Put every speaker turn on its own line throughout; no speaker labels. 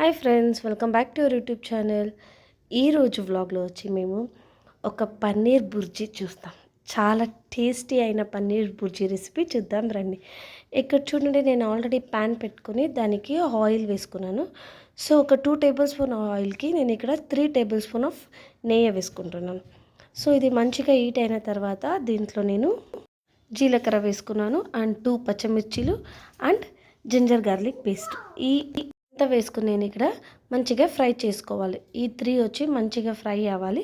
Hi friends welcome back to our YouTube channel. ఈరోజు వ్లాగ్లో వచ్చి మేము ఒక పన్నీర్ బుర్జీ చూస్తాం. చాలా టేస్టీ అయిన పన్నీర్ బుర్జీ రెసిపీ చూద్దాం రండి. ఇక్కడ చూడండి నేను ఆల్రెడీ ప్యాన్ పెట్టుకుని దానికి ఆయిల్ వేసుకున్నాను. సో ఒక టూ టేబుల్ స్పూన్ ఆయిల్కి నేను ఇక్కడ త్రీ టేబుల్ స్పూన్ ఆఫ్ నెయ్యి వేసుకుంటున్నాను. సో ఇది మంచిగా హీట్ అయిన తర్వాత దీంట్లో నేను జీలకర్ర వేసుకున్నాను అండ్ టూ పచ్చిమిర్చీలు అండ్ జింజర్ గార్లిక్ పేస్ట్. ఈ అంతా వేసుకుని నేను ఇక్కడ మంచిగా ఫ్రై చేసుకోవాలి. ఈ త్రీ వచ్చి మంచిగా ఫ్రై అవ్వాలి.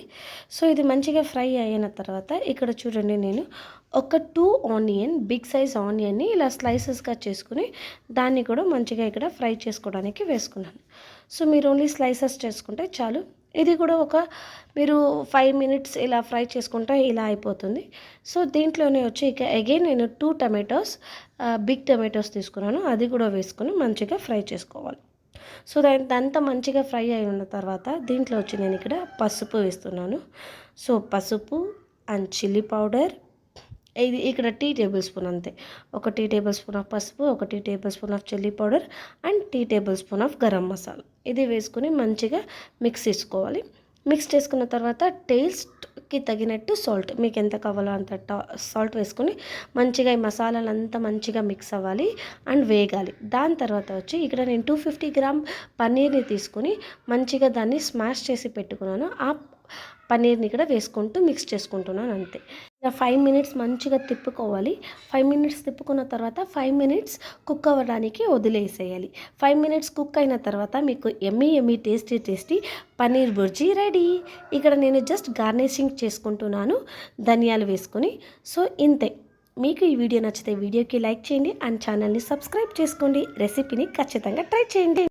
సో ఇది మంచిగా ఫ్రై అయిన తర్వాత ఇక్కడ చూడండి నేను ఒక టూ ఆనియన్ బిగ్ సైజ్ ఆనియన్ని ఇలా స్లైసెస్గా చేసుకుని దాన్ని కూడా మంచిగా ఇక్కడ ఫ్రై చేసుకోవడానికి వేసుకున్నాను. సో మీరు ఓన్లీ స్లైసెస్ చేసుకుంటే చాలు. ఇది కూడా ఒక మీరు ఫైవ్ మినిట్స్ ఇలా ఫ్రై చేసుకుంటే ఇలా అయిపోతుంది. సో దీంట్లోనే వచ్చి ఇక అగైన్ నేను టూ టమాటోస్ బిగ్ టమాటోస్ తీసుకున్నాను. అది కూడా వేసుకొని మంచిగా ఫ్రై చేసుకోవాలి. సో దాని అంతా మంచిగా ఫ్రై అయి ఉన్న తర్వాత దీంట్లో వచ్చి నేను ఇక్కడ పసుపు వేస్తున్నాను. సో పసుపు అండ్ చిల్లీ పౌడర్. ఇది ఇక్కడ టీ టేబుల్ స్పూన్ అంతే. ఒక టీ టేబుల్ స్పూన్ ఆఫ్ పసుపు ఒక tea tablespoon of chilli powder and tea tablespoon of garam masala. ఇది వేసుకుని మంచిగా మిక్స్ చేసుకోవాలి. మిక్స్ చేసుకున్న తర్వాత టేస్ట్ కి తగినట్టు సాల్ట్ మీకు ఎంత కావాలో అంత సాల్ట్ వేసుకొని మంచిగా ఈ మసాలాలు అంతా మంచిగా మిక్స్ అవ్వాలి అండ్ వేగాలి. దాని తర్వాత వచ్చి ఇక్కడ నేను టూ ఫిఫ్టీ గ్రామ్ పన్నీర్ని తీసుకొని మంచిగా దాన్ని స్మాష్ చేసి పెట్టుకున్నాను. ఆ పన్నీర్ని కూడా వేసుకుంటూ మిక్స్ చేసుకుంటున్నాను అంతే. ఇలా ఫైవ్ మినిట్స్ మంచిగా తిప్పుకోవాలి. ఫైవ్ మినిట్స్ తిప్పుకున్న తర్వాత ఫైవ్ మినిట్స్ కుక్ అవ్వడానికి వదిలేసేయాలి. ఫైవ్ మినిట్స్ కుక్ అయిన తర్వాత మీకు yummy yummy tasty tasty paneer bhurji ready. ఇక్కడ నేను జస్ట్ గార్నిషింగ్ చేసుకుంటున్నాను. ధనియాలు వేసుకొని. సో ఇంతే. మీకు ఈ వీడియో నచ్చితే వీడియోకి లైక్ చేయండి. అండ్ ఛానల్ని సబ్స్క్రైబ్ చేసుకోండి. రెసిపీని ఖచ్చితంగా ట్రై చేయండి.